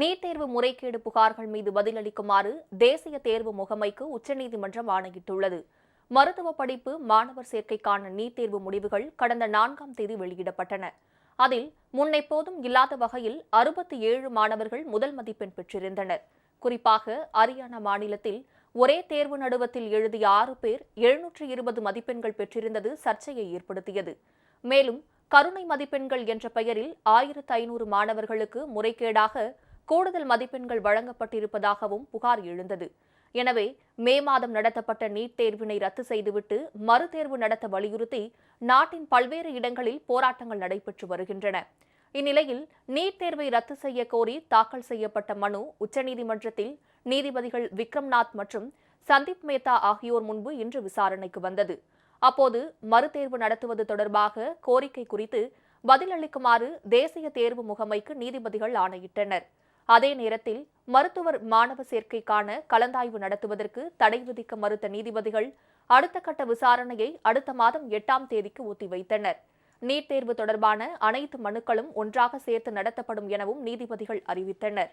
NEET தேர்வு முறைகேடு புகார்கள் மீது பதிலளிக்குமாறு தேசிய தேர்வு முகமைக்கு உச்சநீதிமன்றம் ஆணையிட்டுள்ளது. மருத்துவ படிப்பு மாணவர் சேர்க்கைக்கான நீட் தேர்வு முடிவுகள் கடந்த நான்காம் தேதி வெளியிடப்பட்டன. அதில் முன்னெப்போதும் இல்லாத வகையில் அறுபத்தி ஏழு மாணவர்கள் முதல் மதிப்பெண் பெற்றிருந்தனர். குறிப்பாக ஹரியானா மாநிலத்தில் ஒரே தேர்வு நடுவத்தில் எழுதிய ஆறு பேர் எழுநூற்று இருபது மதிப்பெண்கள் பெற்றிருந்தது சர்ச்சையை ஏற்படுத்தியது. மேலும் கருணை மதிப்பெண்கள் என்ற பெயரில் ஆயிரத்து ஐநூறு மாணவர்களுக்கு முறைகேடாக கூடுதல் மதிப்பெண்கள் வழங்கப்பட்டிருப்பதாகவும் புகார் எழுந்தது. எனவே மே மாதம் நடத்தப்பட்ட நீட் தேர்வினை ரத்து செய்துவிட்டு மறுதேர்வு நடத்த வலியுறுத்தி நாட்டின் பல்வேறு இடங்களில் போராட்டங்கள் நடைபெற்று வருகின்றன. இந்நிலையில் நீட் தேர்வை ரத்து செய்ய கோரி தாக்கல் செய்யப்பட்ட மனு உச்சநீதிமன்றத்தில் நீதிபதிகள் விக்ரம்நாத் மற்றும் சந்தீப் மேத்தா ஆகியோர் முன்பு இன்று விசாரணைக்கு வந்தது. அப்போது மறுதேர்வு நடத்துவது தொடர்பாக கோரிக்கை குறித்து பதிலளிக்குமாறு தேசிய தேர்வு முகமைக்கு நீதிபதிகள் ஆணையிட்டனர். அதே நேரத்தில் மருத்துவர் மாணவ சேர்க்கைக்கான கலந்தாய்வு நடத்துவதற்கு தடை விதிக்க மறுத்த நீதிபதிகள் அடுத்த கட்ட விசாரணையை அடுத்த மாதம் எட்டாம் தேதிக்கு ஒத்திவைத்தனர் நீட் தேர்வு தொடர்பான அனைத்து மனுக்களும் ஒன்றாக சேர்த்து நடத்தப்படும் எனவும் நீதிபதிகள் அறிவித்தனர்.